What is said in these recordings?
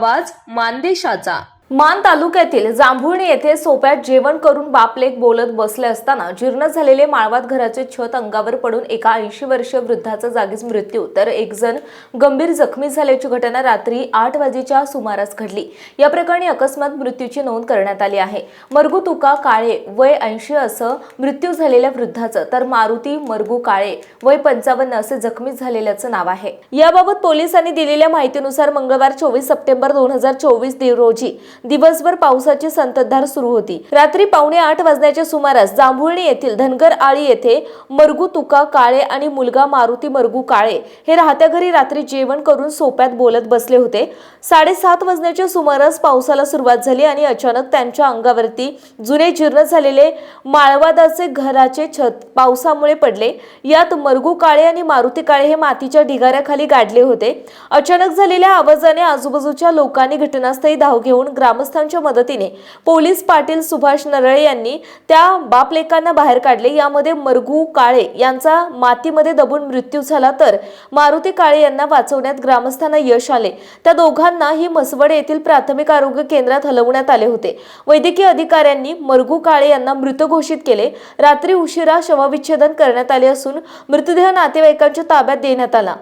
आवाज मानदेशाचा. मान तालुक्यातील जांभुळणी येथे सोप्यात जेवण करून बापलेक बोलत बसले असताना जीर्ण झालेले माळवात घराचे छत अंगावर पडून एका ऐंशी वर्षीय वृद्धाचा जागीच मृत्यू. तर एक जण गंभीर जखमी झाल्याची घटना रात्री आठ वाजेच्या सुमारास घडली. या प्रकरणी अकस्मात मृत्यूची नोंद करण्यात आली आहे. मरगू तुका काळे वय ऐंशी असं मृत्यू झालेल्या वृद्धाचं तर मारुती मरगू काळे वय पंचावन्न असे जखमी झालेल्याचं नाव आहे. याबाबत पोलिसांनी दिलेल्या माहितीनुसार मंगळवार चोवीस सप्टेंबर दोन हजार चोवीस रोजी दिवसभर पावसाची संततधार सुरू होती. रात्री पावणे आठ वाजण्याच्या सुमारास जांभुळणी येथील धनगर आळी येथे मरगू तुका काळे आणि मुलगा मारुती मरगू काळे हे राहत्या घरी रात्री जेवण करून सोप्यात बोलत बसले होते. साडेसात वाजण्याच्या सुमारास पावसाला सुरुवात झाली आणि अचानक त्यांच्या अंगावरती जुने जीर्ण झालेले माळवादाचे घराचे छत पावसामुळे पडले. यात मरगू काळे आणि मारुती काळे हे मातीच्या ढिगाऱ्याखाली गाडले होते. अचानक झालेल्या आवाजाने आजूबाजूच्या लोकांनी घटनास्थळी धाव घेऊन ग्रामस्थांच्या मदतीने पोलीस पाटील सुभाष नरळे यांनी त्या बापलेकांना बाहेर काढले. यामध्ये मरगू काळे यांचा मातीमध्ये दबून मृत्यू झाला तर मारुती काळे यांना वाचवण्यात ग्रामस्थांना यश आले. त्या दोघांना ही मसवड येथील प्राथमिक आरोग्य केंद्रात हलवण्यात आले होते. वैद्यकीय अधिकाऱ्यांनी मरगू काळे यांना मृत घोषित केले. रात्री उशिरा शवविच्छेदन करण्यात आले असून मृतदेह नातेवाईकांच्या ताब्यात देण्यात आला.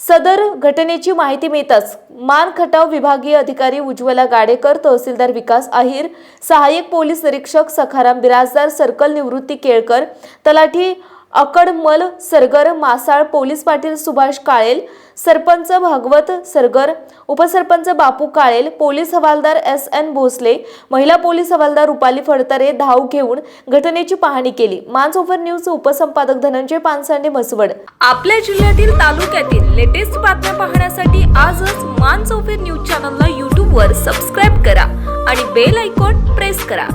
सदर घटनेची माहिती मिळताच मान खटाव विभागीय अधिकारी उज्ज्वला गाडेकर तहसीलदार विकास अहिर सहाय्यक पोलीस निरीक्षक सखाराम बिराजदार सर्कल निवृत्ती केळकर तलाठी अकडमल सरगर मासाळ पोलीस पाटील सुभाष काळेल सरपंच भागवत सरगर उपसरपंच Bapu Kalel police havaldar S N Bhosle महिला पोलीस हवालदार रुपाली फडतरे धाव घेऊन घटनेची पाहणी केली. मान्स ओव्हर न्यूज उपसंपादक धनंजय पानसांडे म्हसवड. आपल्या जिल्ह्यातील तालुक्यातील लेटेस्ट बातम्या पाहण्यासाठी आजच मान्स ओव्हर न्यूज चॅनलला यूट्यूबवर सबस्क्राईब करा आणि बेल आयकॉन प्रेस करा.